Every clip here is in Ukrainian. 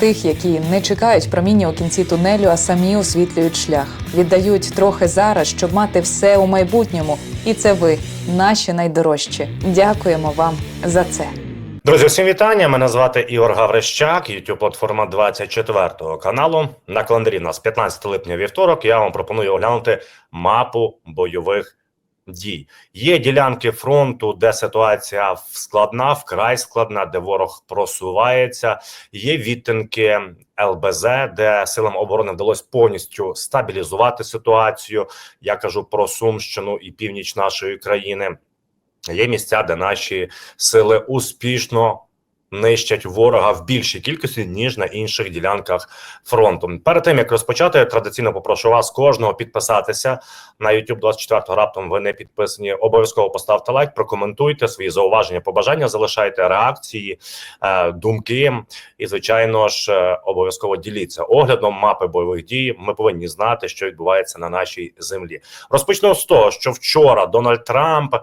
Тих, які не чекають проміння у кінці тунелю, а самі освітлюють шлях, віддають трохи зараз, щоб мати все у майбутньому. І це ви, наші найдорожчі. Дякуємо вам за це. Друзі, всім вітання. Мене звати Ігор Гаврищак, youtube платформа 24 каналу. На календарі нас 15 липня вівторок. Я вам пропоную оглянути мапу бойових дій. Є ділянки фронту, де ситуація складна, вкрай складна, де ворог просувається. Є відтинки ЛБЗ, де силам оборони вдалося повністю стабілізувати ситуацію. Я кажу про Сумщину і північ нашої країни. Є місця, де наші сили успішно нищать ворога в більшій кількості ніж на інших ділянках фронту. Перед тим як розпочати, я традиційно попрошу вас кожного підписатися на YouTube 24 Раптом ви не підписані. Обов'язково поставте лайк, прокоментуйте свої зауваження, побажання, залишайте реакції, е, думки. І звичайно ж, е, обов'язково діліться оглядом мапи бойових дій. Ми повинні знати, що відбувається на нашій землі. Розпочну з того, що вчора Дональд Трамп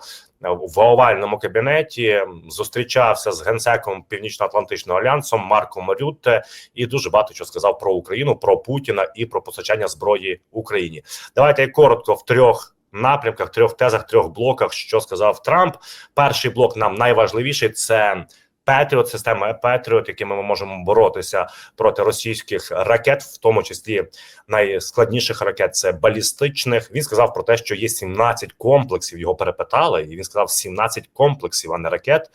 в овальному кабінеті зустрічався з генсеком Північно-Атлантичного альянсу Марком Рютте і дуже багато що сказав про Україну, про Путіна і про постачання зброї Україні. Давайте я коротко в трьох. Напрямках, трьох тезах, трьох блоках, що сказав Трамп. Перший блок нам найважливіший це Петріот, система Петріот, якими ми можемо боротися проти російських ракет, в тому числі найскладніших ракет це балістичних. Він сказав про те, що є 17 комплексів. Його перепитали, і він сказав 17 комплексів, а не ракет.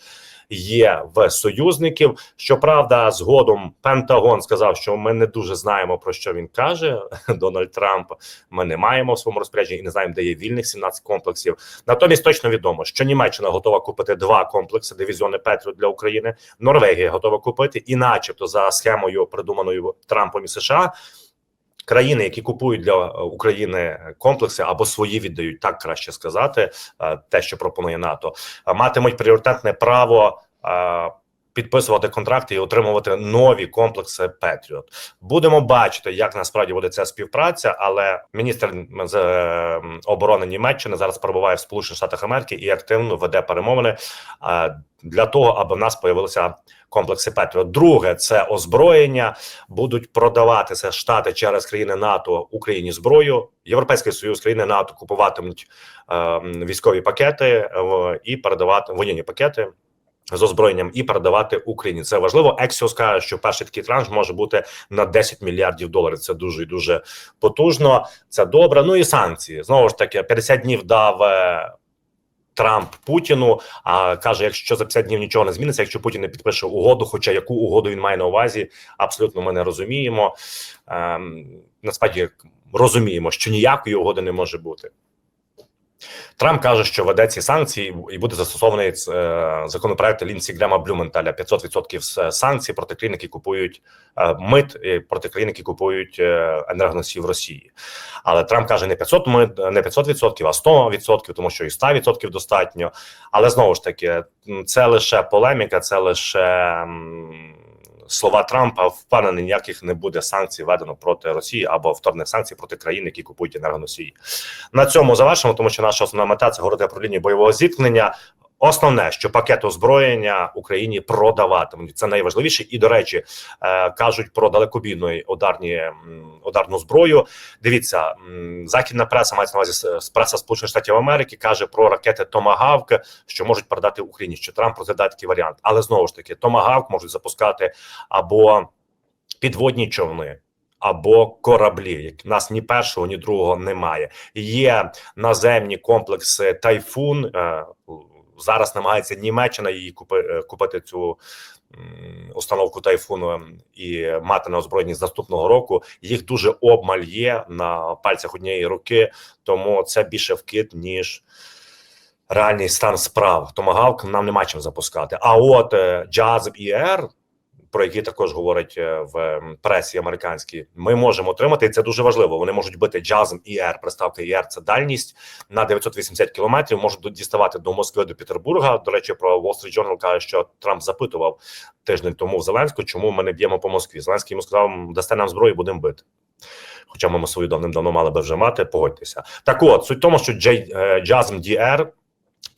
Є в союзників. Щоправда, згодом Пентагон сказав, що ми не дуже знаємо про що він каже. Дональд Трамп. Ми не маємо в своєму розпорядженні і не знаємо, де є вільних 17 комплексів. Натомість точно відомо, що Німеччина готова купити два комплекси дивізіони Петріот для України. Норвегія готова купити, і, начебто, за схемою придуманою Трампом і США. Країни, які купують для України комплекси або свої віддають, так краще сказати, е, те, що пропонує НАТО, е, матимуть пріоритетне право е, підписувати контракти і отримувати нові комплекси Петріот. Будемо бачити, як насправді буде ця співпраця. Але міністр з е, оборони Німеччини зараз перебуває в Сполучених Штатах Америки і активно веде перемовини е, для того, аби в нас появилися комплекси Петріот. Друге це озброєння. Будуть продаватися штати через країни НАТО Україні зброю. Європейський союз країни НАТО купуватимуть е, військові пакети е, і передавати воєнні пакети. З озброєнням і передавати Україні це важливо. Ексіос каже, що перший такий транш може бути на 10 мільярдів доларів. Це дуже і дуже потужно. Це добре. Ну і санкції знову ж таки 50 днів дав е, Трамп Путіну. А каже: якщо за 50 днів нічого не зміниться, якщо Путін не підпише угоду, хоча яку угоду він має на увазі, абсолютно ми не розуміємо. Ем, насправді розуміємо, що ніякої угоди не може бути. Трамп каже, що веде ці санкції і буде застосований е, законопроект Лінсі Грема Блюменталя 500% санкцій проти країн, які купують е, мит е, проти країн, які купують е, енергоносії в Росії. Але Трамп каже не 500 мит, не 500%, а 100%, тому що і 100% достатньо. Але знову ж таки, це лише полеміка, це лише. Слова Трампа впевнений, ніяких не буде санкцій введено проти Росії або вторгнених санкцій проти країн, які купують енергоносії. На цьому завершимо, тому що наша основна мета це говорити про лінію бойового зіткнення. Основне, що пакет озброєння Україні продаватимуть. Це найважливіше. І до речі, е, кажуть про далекобійну ударні ударну зброю. Дивіться, західна преса мається на увазі преса Сполучених Штатів Америки, каже про ракети Томагавк, що можуть передати Україні. Що Трамп розглядає такий варіант, але знову ж таки, Томагавк можуть запускати або підводні човни. Або кораблі, як нас ні першого, ні другого немає. Є наземні комплекси Тайфун. Зараз намагається Німеччина її купи, е, купити цю установку тайфуну і мати на озброєнні з наступного року. Їх дуже обмаль є на пальцях однієї руки, тому це більше вкид ніж. Реальний стан справ Томагавк нам нема чим запускати. А от Джаз і Ер про які також говорять е, в пресі американській. Ми можемо отримати, і це дуже важливо. Вони можуть бити джазом ІР. Представте, ІР це дальність на 980 кілометрів. Можуть діставати до Москви до Петербурга. До речі, про Wall Street Journal каже, що Трамп запитував тиждень тому в Зеленську, чому ми не б'ємо по Москві. Зеленський йому сказав, дасте нам зброю, будемо бити. Хоча ми свою давним-давно мали би вже мати, погодьтеся. Так от, суть в тому, що е, JASM DR,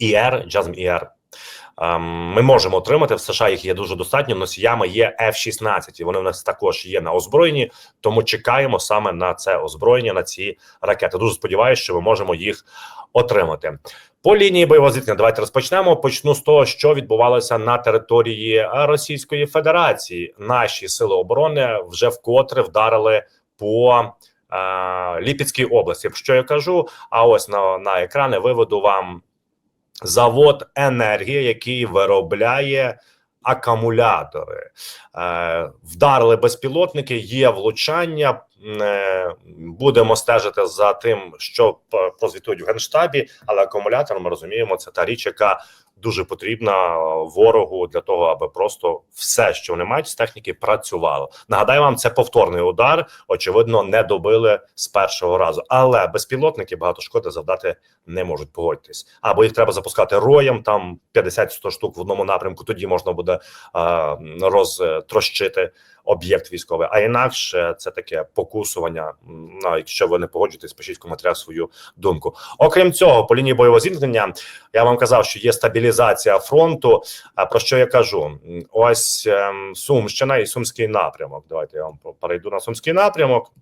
ER, JASM ER, ми можемо отримати в США. Їх є дуже достатньо. Носіями є F-16, і вони в нас також є на озброєнні. Тому чекаємо саме на це озброєння, на ці ракети. Дуже сподіваюся, що ми можемо їх отримати. По лінії бойового зіткнення давайте розпочнемо. Почну з того, що відбувалося на території Російської Федерації. Наші сили оборони вже вкотре вдарили по е, Ліпецькій області. Про що я кажу? А ось на, на екрани виведу вам завод енергії, який виробляє акумулятори. Е, вдарили безпілотники, є влучання. Е, будемо стежити за тим, що прозвітують в генштабі, але акумулятор ми розуміємо, це та річ, яка дуже потрібна е, ворогу для того, аби просто все, що вони мають з техніки, працювало. Нагадаю вам, це повторний удар. Очевидно, не добили з першого разу, але безпілотники багато шкоди завдати не можуть погодьтесь. Або їх треба запускати роєм, там 50-100 штук в одному напрямку. Тоді можна буде е, розтрощити об'єкт військовий. А інакше це таке покусування. Ну, якщо ви не погоджуєтесь, пишіть в коментарях свою думку. Окрім цього, по лінії бойового зіткнення я вам казав, що є стабілізація фронту. А про що я кажу? Ось ем, Сумщина і Сумський напрямок. Давайте я вам перейду на Сумський напрямок.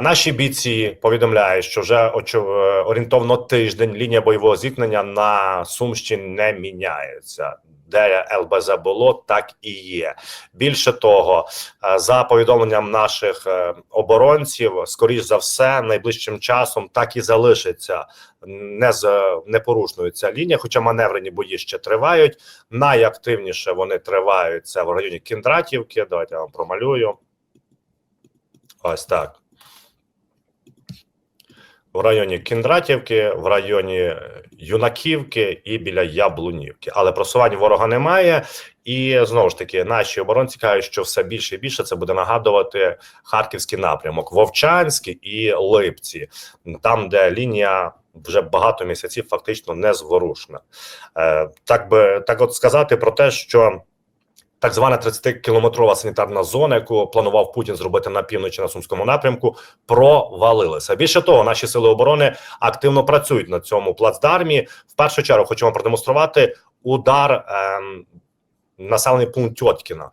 Наші бійці повідомляють, що вже е, орієнтовно тиждень лінія бойового зіткнення на Сумщині не міняється. Де ЛБЗ було, так і є. Більше того, е, за повідомленням наших е, оборонців, скоріш за все, найближчим часом так і залишиться не з непорушною ця лінія. Хоча маневрені бої ще тривають. Найактивніше вони тривають це в районі Кіндратівки. Давайте я вам промалюю. Ось так. В районі Кіндратівки, в районі Юнаківки і біля Яблунівки. Але просування ворога немає. І знову ж таки, наші оборонці кажуть, що все більше і більше це буде нагадувати харківський напрямок, Вовчанський і Липці, там, де лінія вже багато місяців фактично незворушна. Е, так би так, от сказати про те, що. Так звана 30-кілометрова санітарна зона, яку планував Путін зробити на півночі на сумському напрямку, провалилася. Більше того, наші сили оборони активно працюють на цьому плацдармі. В першу чергу хочемо продемонструвати удар ем, населений пункт Тьоткіна.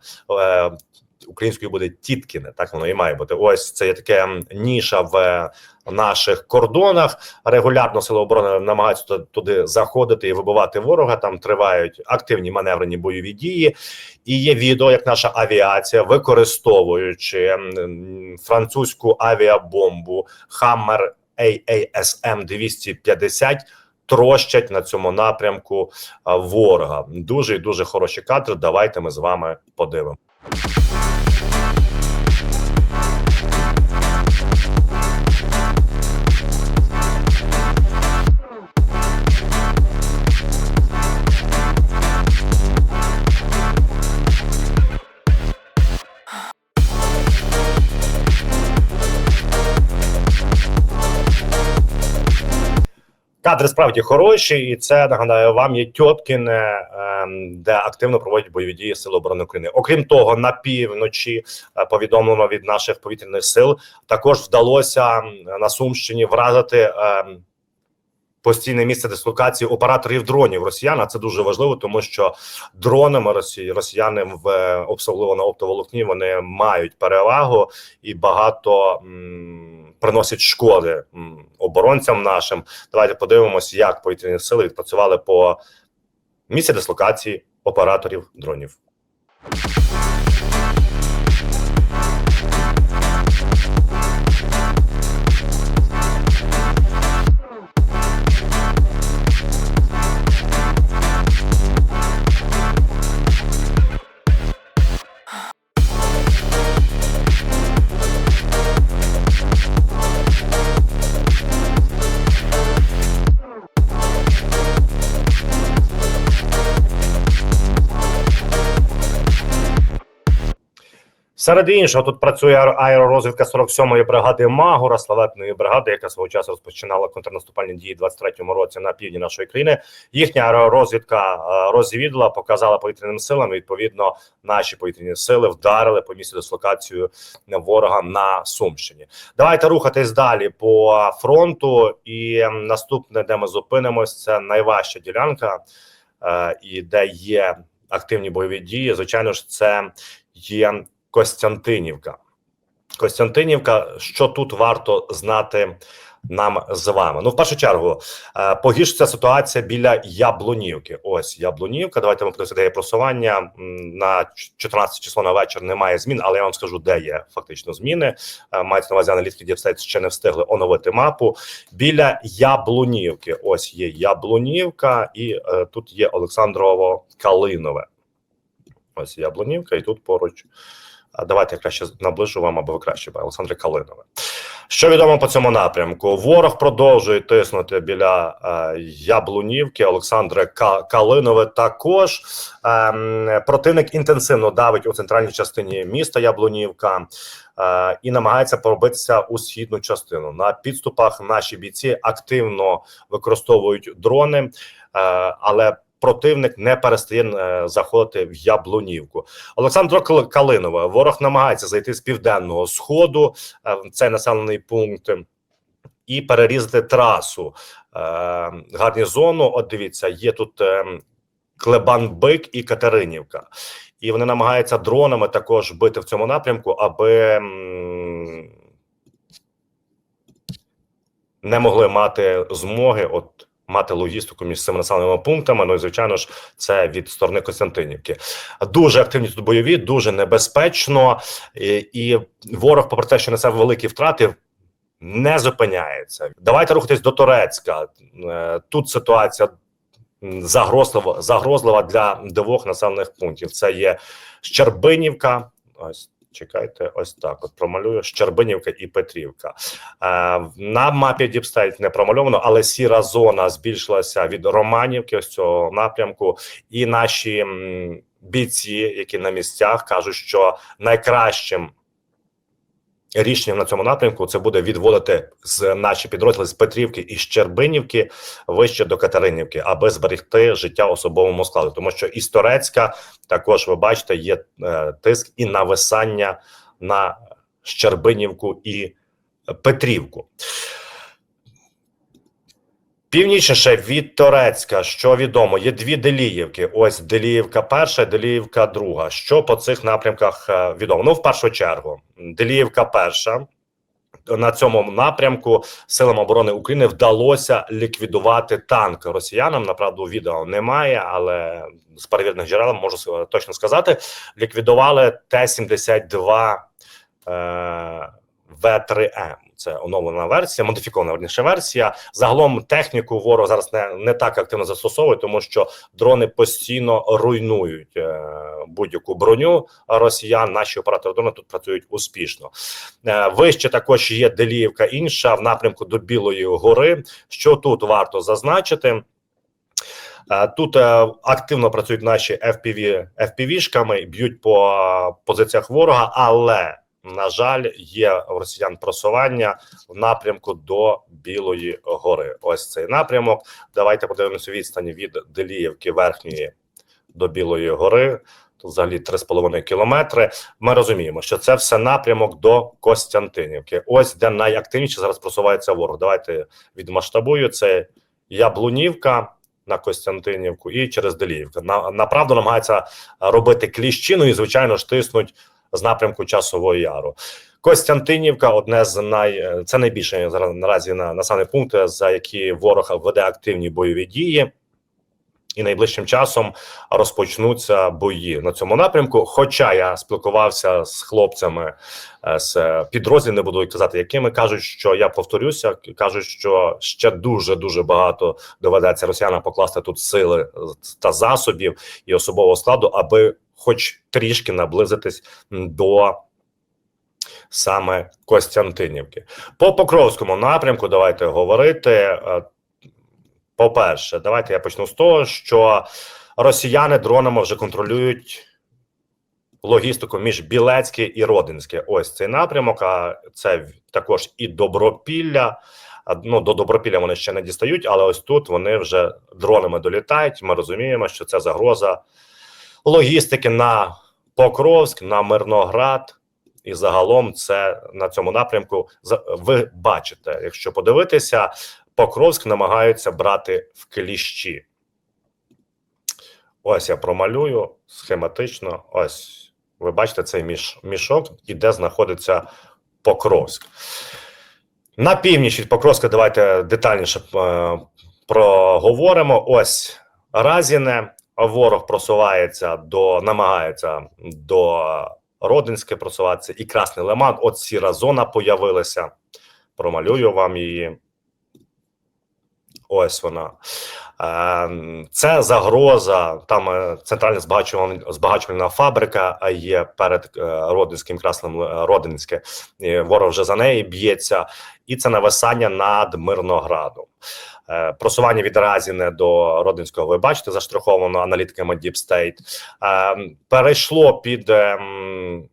Українською буде Тіткіне, так воно і має бути. Ось це є таке ніша в е, наших кордонах. Регулярно сили оборони намагаються туди- заходити і вибивати ворога. Там тривають активні маневрені бойові дії. І є відео, як наша авіація, використовуючи французьку авіабомбу Hammer AASM 250 трощать на цьому напрямку ворога. Дуже і дуже хороші кадри. Давайте ми з вами подивимо. Кадри справді хороші, і це нагадаю вам є Тьоткіне, ем, де активно проводять бойові дії Сили оборони України. Окрім того, на півночі е, повідомлено від наших повітряних сил також вдалося на Сумщині вразити. ем, Постійне місце дислокації операторів дронів росіян. А Це дуже важливо, тому що дронами Росії росіяни в е, особливо на оптоволокні вони мають перевагу і багато м, приносять шкоди оборонцям нашим. Давайте подивимось, як повітряні сили відпрацювали по місці дислокації операторів дронів. Серед іншого, тут працює аер- аеророзвідка 47-ї бригади Магура, славетної бригади, яка свого часу розпочинала контрнаступальні дії в 23-му році на півдні нашої країни. Їхня аеророзвідка е, розвідала, показала повітряним силам. Відповідно, наші повітряні сили вдарили по місці дислокацію ворога на Сумщині. Давайте рухатись далі по фронту. І ем, наступне, де ми зупинимось, це найважча ділянка, е, і де є активні бойові дії. Звичайно ж, це є Костянтинівка. Костянтинівка, що тут варто знати нам з вами? Ну, в першу чергу, е, погіршиться ситуація біля Яблунівки. Ось Яблунівка. Давайте ми подивимося, де є просування на 14 число на вечір. Немає змін, але я вам скажу, де є фактично зміни. Е, Мається на увазі аналітики Дівстейт ще не встигли оновити мапу. Біля Яблунівки. Ось є Яблунівка, і е, тут є Олександрово Калинове. Ось Яблунівка, і тут поруч. Давайте я краще наближу вам, аби ви краще. Олександре Калинове. Що відомо по цьому напрямку? Ворог продовжує тиснути біля е, Яблунівки. Олександре Ка- Калинове також. Ем, противник інтенсивно давить у центральній частині міста Яблунівка е, і намагається пробитися у східну частину. На підступах наші бійці активно використовують дрони, е, але противник не перестає е, заходити в Яблунівку. Олександро Кал- Калинове. Ворог намагається зайти з південного сходу е, в цей населений пункт і перерізати трасу. Е, гарнізону. От дивіться, є тут е, Клебан-Бик і Катеринівка. І вони намагаються дронами також бити в цьому напрямку, аби не могли мати змоги от мати логістику між цими населеними пунктами. Ну і звичайно ж, це від сторони Костянтинівки. Дуже активні тут бойові, дуже небезпечно, і, і ворог, попри те, що несе великі втрати. Не зупиняється. Давайте рухатись до Турецька. Е, Тут ситуація загрозлива, загрозлива для двох населених пунктів. Це є Щербинівка. Ось чекайте, ось так. От промалюю Щербинівка і Петрівка. Е, на мапі Діпстейт не промальовано, але сіра зона збільшилася від Романівки, ось цього напрямку, і наші бійці, які на місцях, кажуть, що найкращим. Рішенням на цьому напрямку це буде відводити з наші підрозділи з Петрівки і Щербинівки вище до Катеринівки, аби зберегти життя особовому складу. Тому що із Торецька також ви бачите, є е, тиск і нависання на Щербинівку і Петрівку. Північніше від Торецька, що відомо, є дві Деліївки. Ось Деліївка перша, Деліївка друга. Що по цих напрямках е, відомо? Ну, в першу чергу, Деліївка перша. На цьому напрямку силам оборони України вдалося ліквідувати танк росіянам. Направду відео немає, але з перевірених джерел можу точно сказати. Ліквідували Т-72 е, В3М. Це оновлена версія, модифікована верніше версія. Загалом техніку ворог зараз не, не так активно застосовує, тому що дрони постійно руйнують е, будь-яку броню росіян. Наші оператори дрони тут працюють успішно. Е, вище також є Деліївка інша в напрямку до Білої гори. Що тут варто зазначити? Е, Тут е, активно працюють наші FPV, FPV-шками, б'ють по е, позиціях ворога, але на жаль, є в росіян просування в напрямку до Білої гори. Ось цей напрямок. Давайте подивимося відстані від Деліївки верхньої до Білої гори. Тут взагалі 3,5 кілометри. Ми розуміємо, що це все напрямок до Костянтинівки. Ось де найактивніше зараз просувається ворог. Давайте відмасштабую. Це Яблунівка на Костянтинівку і через Деліївку. На направду намагаються робити кліщину і, звичайно ж, тиснуть з напрямку часового яру. Костянтинівка одне з най це найбільше зараз наразі на населений пункт, за які ворог веде активні бойові дії. І найближчим часом розпочнуться бої на цьому напрямку. Хоча я спілкувався з хлопцями е, з підрозділів, не буду казати, якими кажуть, що я повторюся, кажуть, що ще дуже дуже багато доведеться росіянам покласти тут сили та засобів і особового складу, аби хоч трішки наблизитись до саме Костянтинівки. По Покровському напрямку давайте говорити. Е, По-перше, давайте я почну з того, що росіяни дронами вже контролюють логістику між Білецьке і Родинське. Ось цей напрямок. А це також і Добропілля. Ну, до Добропілля вони ще не дістають, але ось тут вони вже дронами долітають. Ми розуміємо, що це загроза логістики на Покровськ, на Мирноград. І загалом це на цьому напрямку ви бачите, якщо подивитися, Покровськ намагаються брати в кліщі. Ось я промалюю схематично. Ось ви бачите цей міш, мішок, і де знаходиться Покровськ. На північ від Покровська давайте детальніше е, проговоримо. Ось Разіне. Ворог просувається до намагається до Родинське просуватися і Красний Лиман. От сіра зона появилася. Промалюю вам її. Ось вона. Е, Це загроза. Там е, центральна збагачувальна, збагачувальна фабрика а є перед е, Родинським Красним Родинське. Ворог вже за неї б'ється, і це нависання над Мирноградом. Е, Просування від Разіне до Родинського, ви бачите, заштраховано аналітиками Deep State. Е, Перейшло під ем,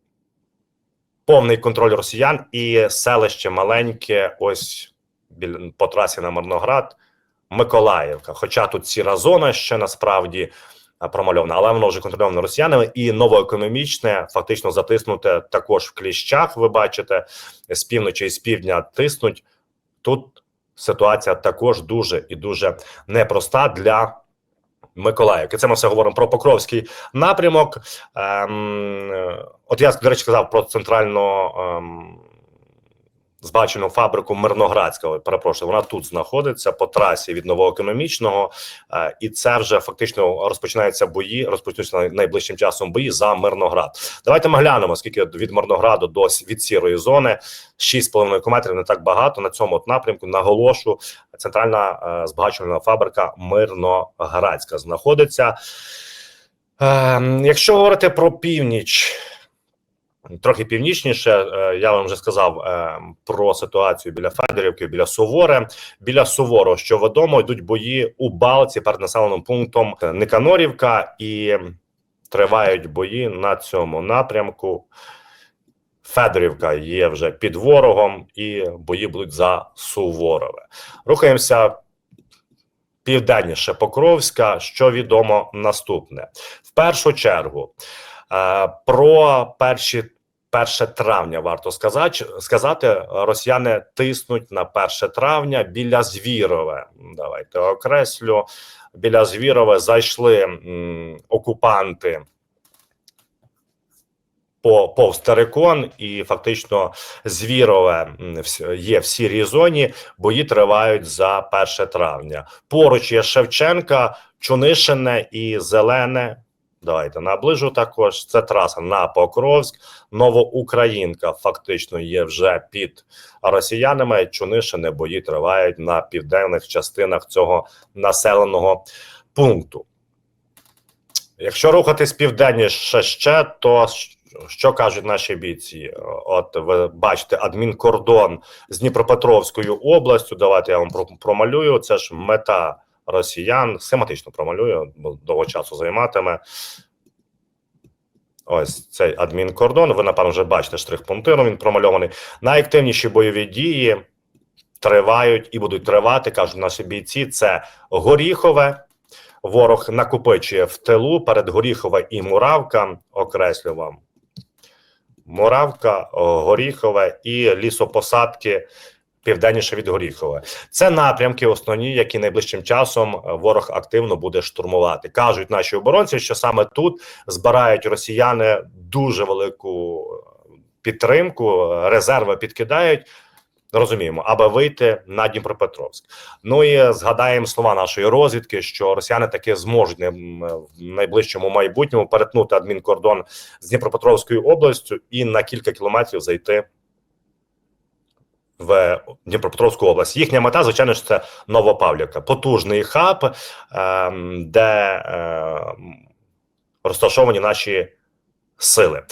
повний контроль росіян і селище маленьке, ось біля по трасі на Мирноград, Миколаївка. Хоча тут сіра зона ще насправді промальована, але воно вже контрольовано росіянами і новоекономічне, фактично затиснуте також в кліщах. Ви бачите, з півночі і з півдня тиснуть. Тут ситуація також дуже і дуже непроста для. Миколаївки. Це ми все говоримо про Покровський напрямок. Ем, е, от я, до речі, сказав про центральну ем, збагачену фабрику Мирноградська. Перепрошую, вона тут знаходиться по трасі від новоекономічного, е, і це вже фактично розпочинаються бої, розпочнуться найближчим часом бої за Мирноград. Давайте ми глянемо, скільки від Мирнограду до від сірої зони 6,5 кілометрів не так багато. На цьому от напрямку наголошу центральна е, збагачувальна фабрика Мирноградська знаходиться. Е, якщо говорити про північ, трохи північніше, е, я вам вже сказав е, про ситуацію біля Федорівки, біля Суворе. Біля Суворо, що відомо, йдуть бої у Балці перед населеним пунктом Никанорівка і тривають бої на цьому напрямку. Федорівка є вже під ворогом, і бої будуть за Суворове. Рухаємося південніше Покровська. Що відомо наступне? В першу чергу е, про перші. 1 травня варто сказати, сказати, росіяни тиснуть на 1 травня біля Звірове. Давайте окреслю. Біля Звірове зайшли м, окупанти по повз Терекон, і фактично Звірове є в сірій зоні. Бої тривають за 1 травня. Поруч є Шевченка, Чунишине і Зелене. Давайте наближу також. Це траса на Покровськ. Новоукраїнка фактично є вже під росіянами. Чунишине бої тривають на південних частинах цього населеного пункту. Якщо рухатись південніше ще, то що кажуть наші бійці? От ви бачите адмінкордон з Дніпропетровською областю. Давайте я вам промалюю. Це ж мета росіян. Схематично промалюю, бо довго часу займатиме. Ось цей адмінкордон. Ви, напевно, вже бачите штрих-пунктиром. Він промальований. Найактивніші бойові дії тривають і будуть тривати, кажуть наші бійці. Це Горіхове. Ворог накопичує в тилу перед Горіхове і Муравка. Окреслю вам. Муравка, Горіхове і лісопосадки південніше від Горіхове. Це напрямки основні, які найближчим часом е, ворог активно буде штурмувати. Кажуть наші оборонці, що саме тут збирають росіяни дуже велику е, підтримку, е, резерви підкидають. Розуміємо, аби вийти на Дніпропетровськ. Ну і згадаємо слова нашої розвідки, що росіяни таки зможуть в найближчому майбутньому перетнути адмінкордон з Дніпропетровською областю і на кілька кілометрів зайти в Дніпропетровську область. Їхня мета, звичайно ж, це Новопавлівка, потужний хаб, ем, де ем, розташовані наші сили.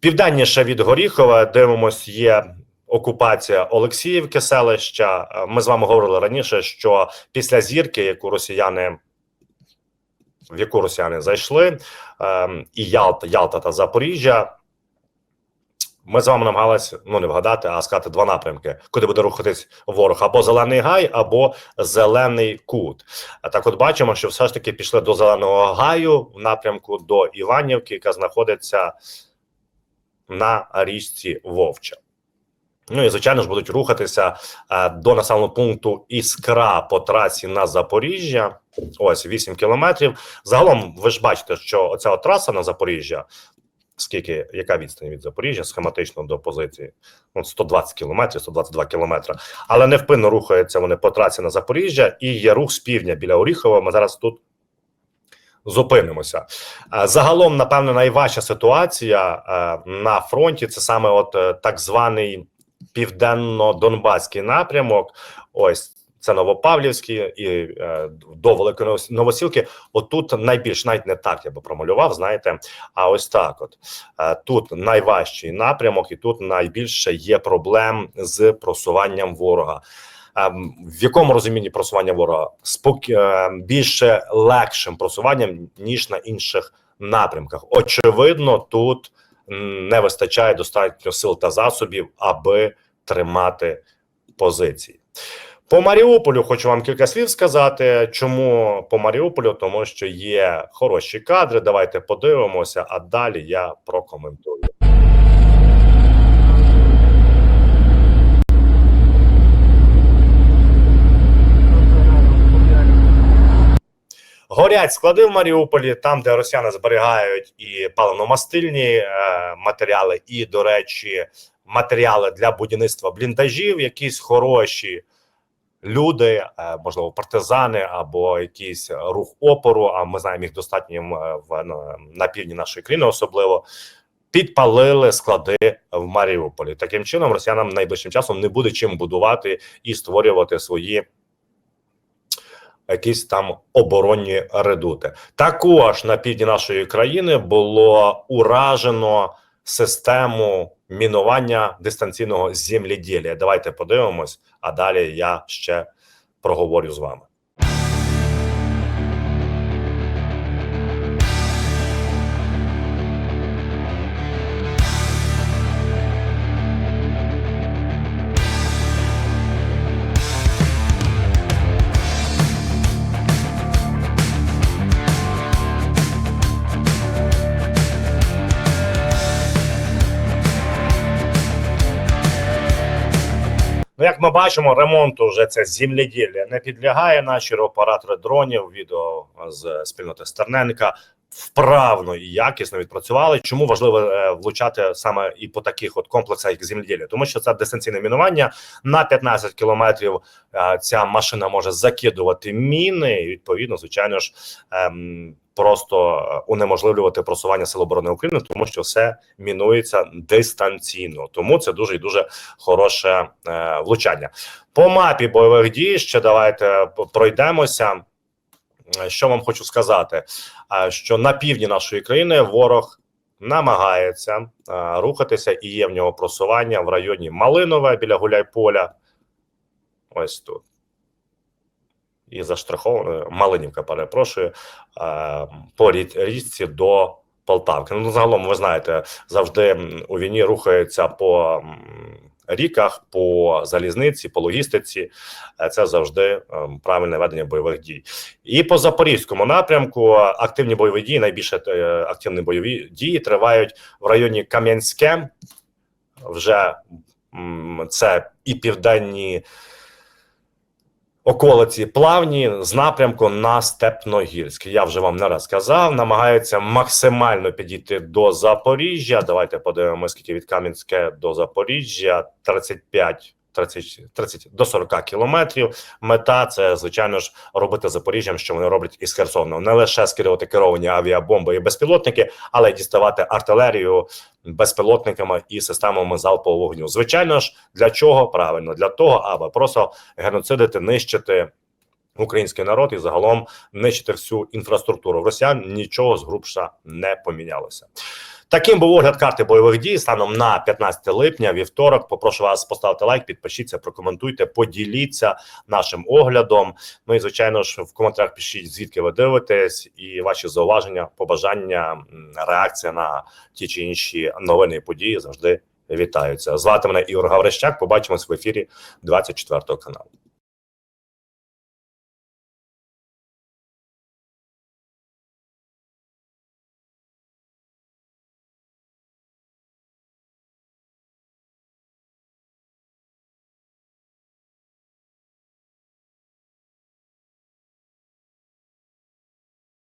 Південніше від Горіхова дивимось, є окупація Олексіївки селища. Ми з вами говорили раніше, що після зірки, яку росіяни в яку росіяни зайшли, ем, і Ялта, Ялта та Запоріжжя. Ми з вами намагалися ну не вгадати, а сказати два напрямки, куди буде рухатись ворог або зелений гай, або зелений кут. А так, от бачимо, що все ж таки пішли до зеленого гаю в напрямку до Іванівки, яка знаходиться на річці Вовча. Ну і звичайно ж будуть рухатися е, до населеного пункту Іскра по трасі на Запоріжжя. Ось 8 кілометрів. Загалом, ви ж бачите, що оця от траса на Запоріжжя, скільки яка відстань від Запоріжжя схематично до позиції? Ну, 120 кілометрів, 122 кілометри. Але невпинно рухаються вони по трасі на Запоріжжя, і є рух з півдня біля Оріхова. Ми зараз тут зупинимося. Е, Загалом, напевно, найважча ситуація е, на фронті це саме от е, так званий південно-донбаський напрямок. Ось це Новопавлівський і е, до Великої Новос- Новосілки. Отут найбільш навіть не так я би промалював, знаєте. А ось так: от е, тут найважчий напрямок, і тут найбільше є проблем з просуванням ворога. Ем, В якому розумінні просування ворога Спокі... е, більше легшим просуванням ніж на інших напрямках? Очевидно, тут не вистачає достатньо сил та засобів, аби тримати позиції. По Маріуполю хочу вам кілька слів сказати. Чому по Маріуполю? Тому що є хороші кадри. Давайте подивимося, а далі я прокоментую. Горять склади в Маріуполі, там, де росіяни зберігають і паливно-мастильні е, матеріали, і, до речі, матеріали для будівництва бліндажів, якісь хороші люди, е, можливо, партизани або якийсь рух опору. А ми знаємо їх достатньо е, в на, на півдні нашої країни, особливо. Підпалили склади в Маріуполі. Таким чином, росіянам найближчим часом не буде чим будувати і створювати свої якісь там оборонні редути. Також на півдні нашої країни було уражено систему мінування дистанційного земліділля. Давайте подивимось, а далі я ще проговорю з вами. Ми бачимо, ремонту вже це земледілля не підлягає. Наші оператори дронів, відео з спільноти Стерненка вправно і якісно відпрацювали. Чому важливо е, влучати саме і по таких от комплексах, як земледілля? Тому що це дистанційне мінування на 15 кілометрів. е, Ця машина може закидувати міни, і відповідно, звичайно ж. ем, Просто е, унеможливлювати просування сил оборони України, тому що все мінується дистанційно. Тому це дуже і дуже хороше е, влучання. По мапі бойових дій ще давайте пройдемося. Е, Що вам хочу сказати? Е, Що на півдні нашої країни ворог намагається е, рухатися, і є в нього просування в районі Малинове біля Гуляйполя. Ось тут. І заштриховано Малинівка, перепрошую, е, по річці до Полтавки. Ну, загалом, ви знаєте, завжди у війні рухаються по ріках, по залізниці, по логістиці. Е, Це завжди ем, правильне ведення бойових дій. І по запорізькому напрямку активні бойові дії, найбільше е, активні бойові дії тривають в районі Кам'янське. Вже це і південні околиці плавні з напрямку на Степногірськ. Я вже вам не раз казав. Намагаються максимально підійти до Запоріжжя. Давайте подивимося, скільки від Кам'янське до Запоріжжя 35 30, 30 до 40 кілометрів. Мета це звичайно ж робити Запоріжжям, що вони роблять із Херсоном. Не лише скерувати керовані авіабомби і безпілотники, але й діставати артилерію безпілотниками і системами залпового вогню. Звичайно ж, для чого правильно? Для того, аби просто геноцидити, нищити. Український народ і загалом нищити всю інфраструктуру В росіян нічого з грубша не помінялося. Таким був огляд карти бойових дій станом на 15 липня, вівторок. Попрошу вас поставити лайк, підпишіться, прокоментуйте, поділіться нашим оглядом. Ну і звичайно ж в коментарях пишіть звідки ви дивитесь, і ваші зауваження, побажання, реакція на ті чи інші новини і події завжди вітаються. Звати мене Ігор Гаврищак. Побачимось в ефірі 24 каналу.